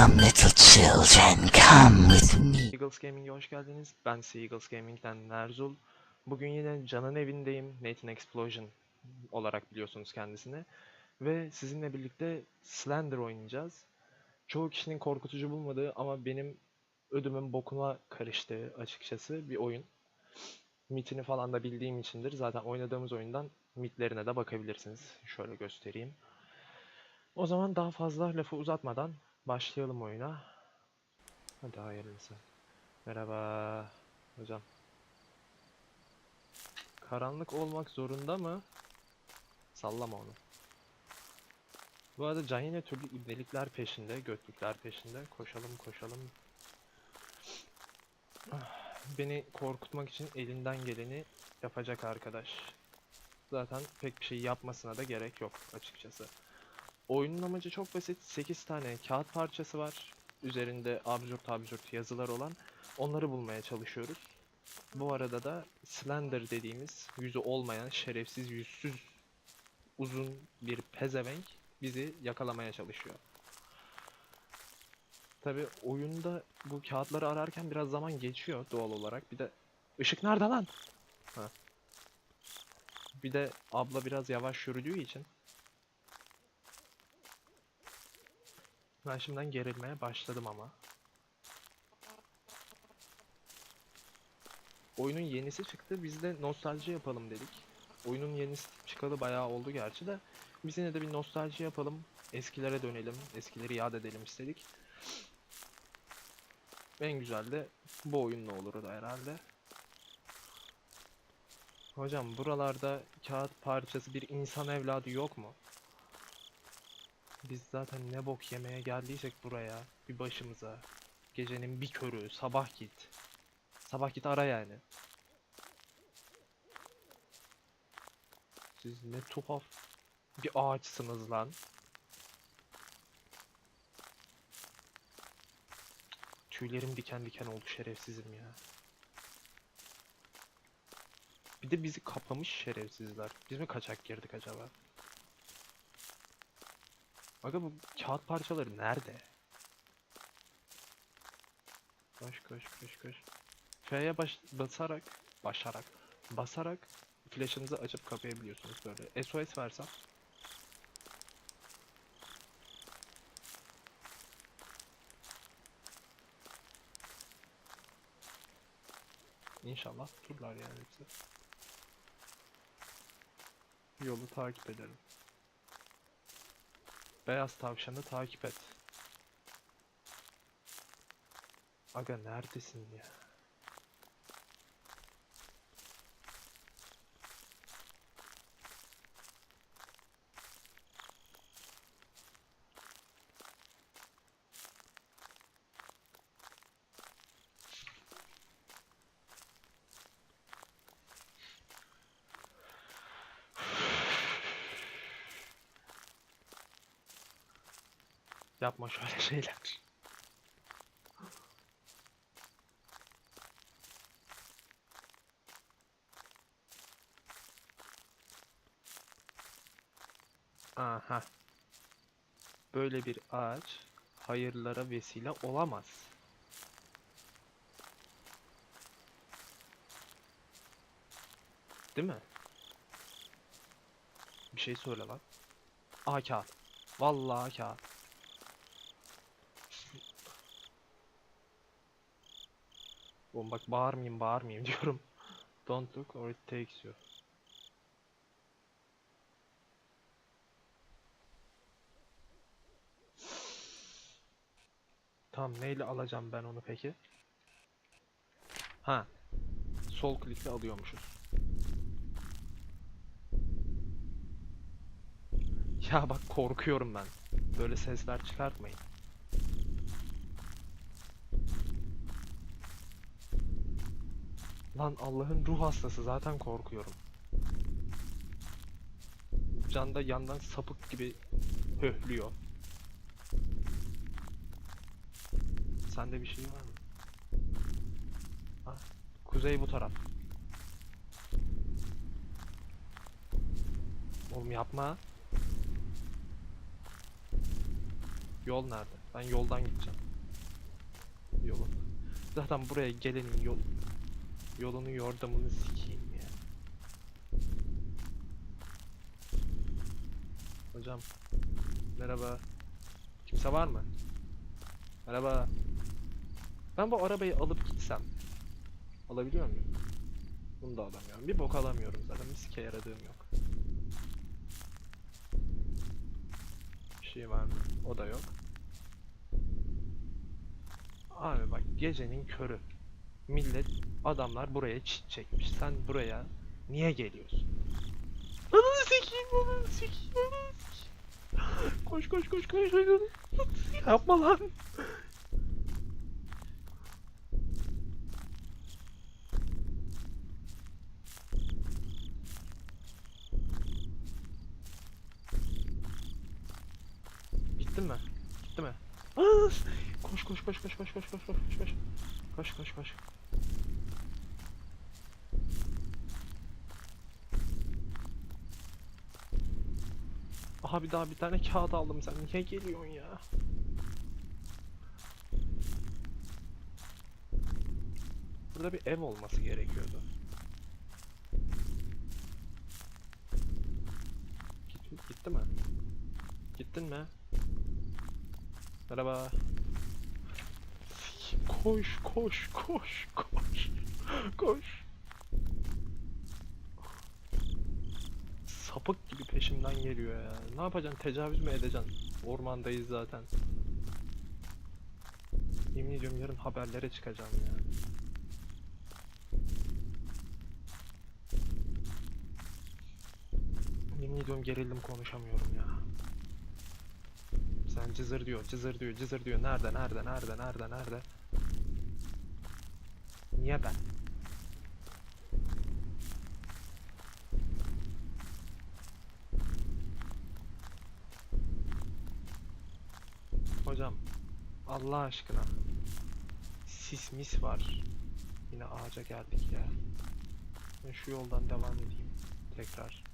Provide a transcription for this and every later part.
Come little children, come with me. Eagles Gaming'e hoş geldiniz. Ben size Eagles Gaming'den Nerzul. Bugün yine Can'ın evindeyim. Nathan Explosion olarak biliyorsunuz kendisini. Ve sizinle birlikte Slender oynayacağız. Çoğu kişinin korkutucu bulmadığı ama benim ödümün bokuna karıştığı açıkçası bir oyun. Mitini falan da bildiğim içindir. Zaten oynadığımız oyundan mitlerine de bakabilirsiniz. Şöyle göstereyim. O zaman daha fazla lafı uzatmadan başlayalım oyuna. Hadi hayırlısı. Merhaba hocam. Karanlık olmak zorunda mı? Sallama onu. Bu arada Can yine türlü ibnelikler peşinde, götlükler peşinde. Koşalım koşalım. Beni korkutmak için elinden geleni yapacak arkadaş. Zaten pek bir şey yapmasına da gerek yok açıkçası. Oyunun amacı çok basit. 8 tane kağıt parçası var. Üzerinde absürt absürt yazılar olan. Onları bulmaya çalışıyoruz. Bu arada da Slender dediğimiz yüzü olmayan şerefsiz yüzsüz uzun bir pezevenk bizi yakalamaya çalışıyor. Tabi oyunda bu kağıtları ararken biraz zaman geçiyor doğal olarak. Bir de ışık nerede lan? Ha. Bir de abla biraz yavaş yürüdüğü için ben şimdiden gerilmeye başladım ama. Oyunun yenisi çıktı. Biz de nostalji yapalım dedik. Oyunun yenisi çıkalı bayağı oldu gerçi de. Biz yine de bir nostalji yapalım. Eskilere dönelim. Eskileri yad edelim istedik. En güzel de bu oyunla olur da herhalde. Hocam buralarda kağıt parçası bir insan evladı yok mu? Biz zaten ne bok yemeye geldiysek buraya bir başımıza. Gecenin bir körü sabah git. Sabah git ara yani. Siz ne tuhaf bir ağaçsınız lan. Tüylerim diken diken oldu şerefsizim ya. Bir de bizi kapamış şerefsizler. Biz mi kaçak girdik acaba? Aga bu kağıt parçaları nerede? Koş koş koş koş. F'ye baş basarak, başarak, basarak flash'ınızı açıp kapayabiliyorsunuz böyle. SOS versem. İnşallah tuturlar yani bizi. Yolu takip edelim. Beyaz tavşanı takip et. Aga neredesin ya? Yapma şöyle şeyler. Aha. Böyle bir ağaç hayırlara vesile olamaz. Değil mi? Bir şey söyle lan. Aa kağıt. Vallahi kağıt. Oğlum bak bağırmayayım bağırmayayım diyorum. Don't look or it takes you. Tamam neyle alacağım ben onu peki? Ha. Sol klikle alıyormuşuz. Ya bak korkuyorum ben. Böyle sesler çıkartmayın. Lan Allah'ın ruh hastası zaten korkuyorum. Can da yandan sapık gibi höhlüyor. Sende bir şey var mı? Ha, kuzey bu taraf. Oğlum yapma. Yol nerede? Ben yoldan gideceğim. Yolun. Zaten buraya gelenin yol yolunu yordamını sikeyim ya. Hocam. Merhaba. Kimse var mı? Merhaba. Ben bu arabayı alıp gitsem. Alabiliyor muyum? Bunu da alamıyorum. Bir bok alamıyorum zaten. Bir sike yaradığım yok. Bir şey var mı? O da yok. Abi bak gecenin körü. Millet adamlar buraya çit çekmiş. Sen buraya niye geliyorsun? Ananı sikeyim, ananı sikeyim, ananı sikeyim. Koş koş koş koş koş. Yapma lan. Gittin mi? Gitti mi? Koş koş koş koş koş koş koş koş koş koş koş koş bir daha bir tane kağıt aldım sen niye geliyorsun ya? Burada bir ev olması gerekiyordu. Git, gitti mi? Gittin mi? Merhaba. Koş koş koş koş. Koş. Sapık gibi peşimden geliyor ya. Ne yapacaksın? Tecavüz mü edeceksin? Ormandayız zaten. Yemin ediyorum yarın haberlere çıkacağım ya. Yemin ediyorum gerildim konuşamıyorum ya. Sen cızır diyor, cızır diyor, cızır diyor. Nerede, nerede, nerede, nerede, nerede? Niye ben? Hocam, Allah aşkına. Sis mis var. Yine ağaca geldik ya. Ben şu yoldan devam edeyim. Tekrar.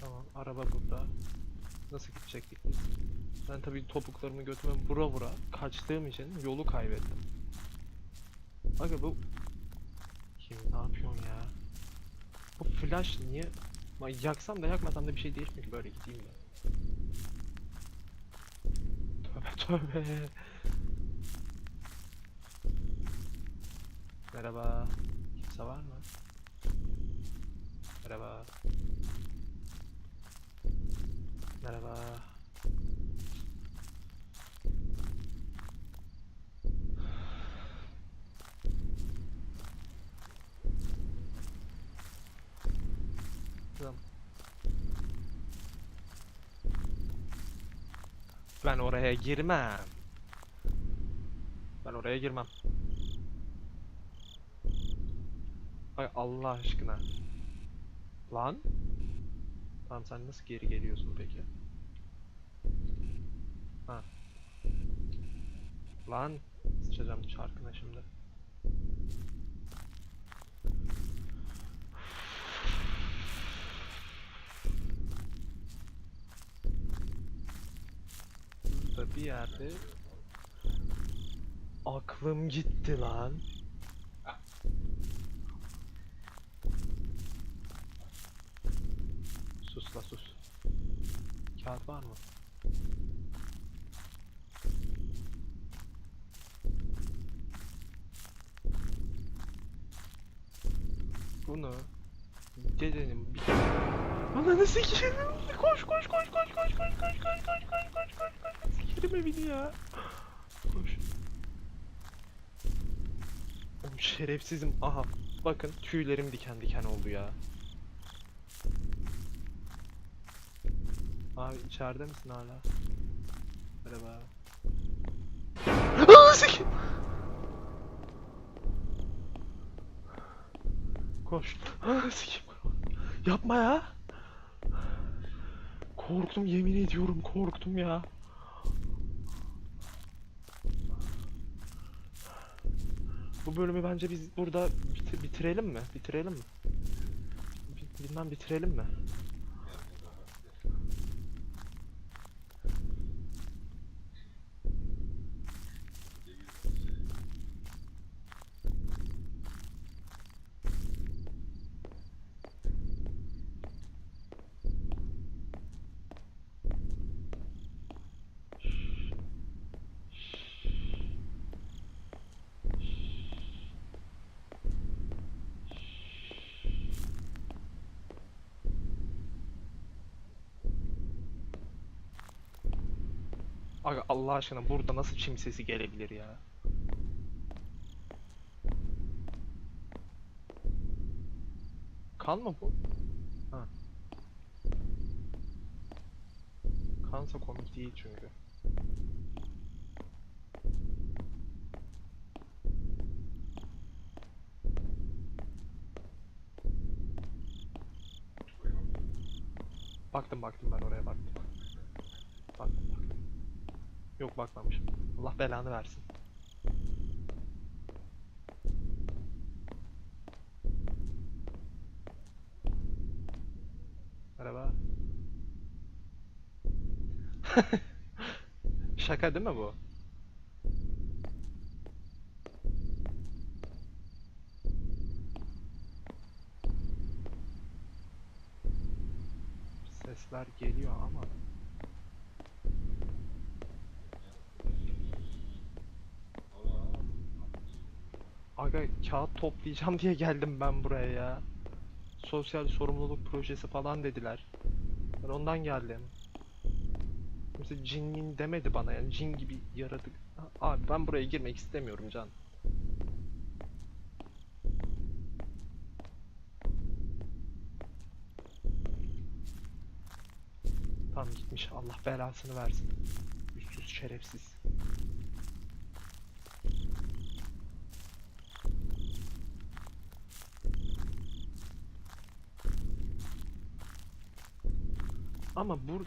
Tamam, araba burada. Nasıl gidecektik biz? Ben tabii topuklarımı götüme vura vura kaçtığım için yolu kaybettim. Aga bu... Kim ne yapıyorsun ya? Bu flash niye... Ma yaksam da yakmasam da bir şey değişmiyor ki böyle gideyim ben. Tövbe tövbe. Merhaba. Kimse var mı? Merhaba. Merhaba. Tamam. Ben oraya girmem. Ben oraya girmem. Ay Allah aşkına. Lan? Tamam sen nasıl geri geliyorsun peki? Ha. Lan sıçacağım çarkına şimdi. bir yerde aklım gitti lan. Sus la sus. Kağıt var mı? Bunu dedenin bir Ananı sikeyim. Koş koş koş koş koş koş koş. Sikerim evini ya. Koş. Oğlum şerefsizim. Aha. Bakın tüylerim diken diken oldu ya. Abi içeride misin hala? Merhaba. Ananı sikeyim. Koş. Ananı sikeyim. Yapma ya. Korktum yemin ediyorum korktum ya. Bu bölümü bence biz burada bit- bitirelim mi? Bitirelim mi? Bi- Bilmem bitirelim mi? Aga Allah aşkına burada nasıl çim sesi gelebilir ya? Kan mı bu? Ha. Kansa komik değil çünkü. Baktım baktım ben oraya baktım. Yok bakmamışım. Allah belanı versin. Merhaba. Şaka değil mi bu? Sesler geliyor ama Aga kağıt toplayacağım diye geldim ben buraya ya. Sosyal sorumluluk projesi falan dediler. Ben ondan geldim. Kimse cin min demedi bana yani cin gibi yaratık. Abi ben buraya girmek istemiyorum can. Tamam gitmiş Allah belasını versin. Yüzsüz şerefsiz. Ama bur...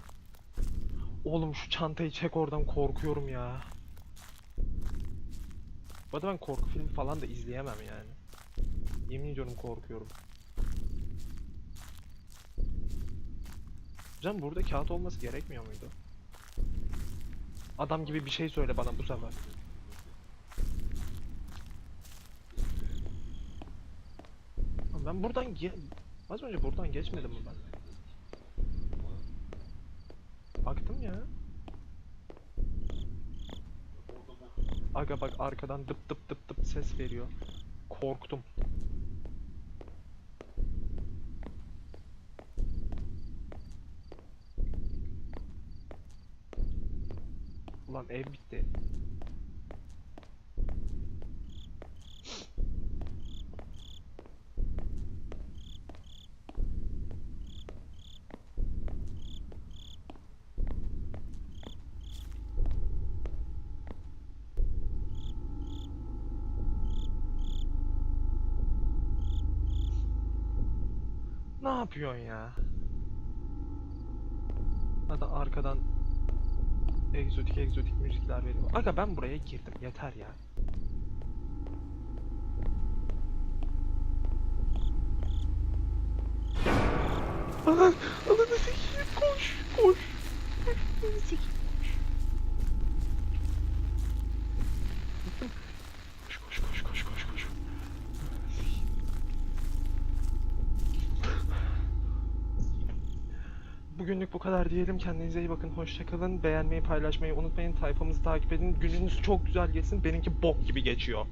Oğlum şu çantayı çek oradan korkuyorum ya. Bu arada ben korku filmi falan da izleyemem yani. Yemin ediyorum korkuyorum. Can burada kağıt olması gerekmiyor muydu? Adam gibi bir şey söyle bana bu sefer. Ben buradan ge- Az önce buradan geçmedim mi ben? Baktım ya. Aga bak arkadan dıp dıp dıp dıp ses veriyor. Korktum. Ulan ev bitti. Ne yapıyorsun ya? Hadi arkadan egzotik egzotik müzikler veriyor. Aga ben buraya girdim yeter ya. Anan, ananı sikeyim koş, koş. Ananı sikeyim koş. Koş koş koş koş koş koş. Ananı sikeyim. Bugünlük bu kadar diyelim. Kendinize iyi bakın. Hoşçakalın. Beğenmeyi, paylaşmayı unutmayın. Tayfamızı takip edin. Gününüz çok güzel geçsin. Benimki bok gibi geçiyor.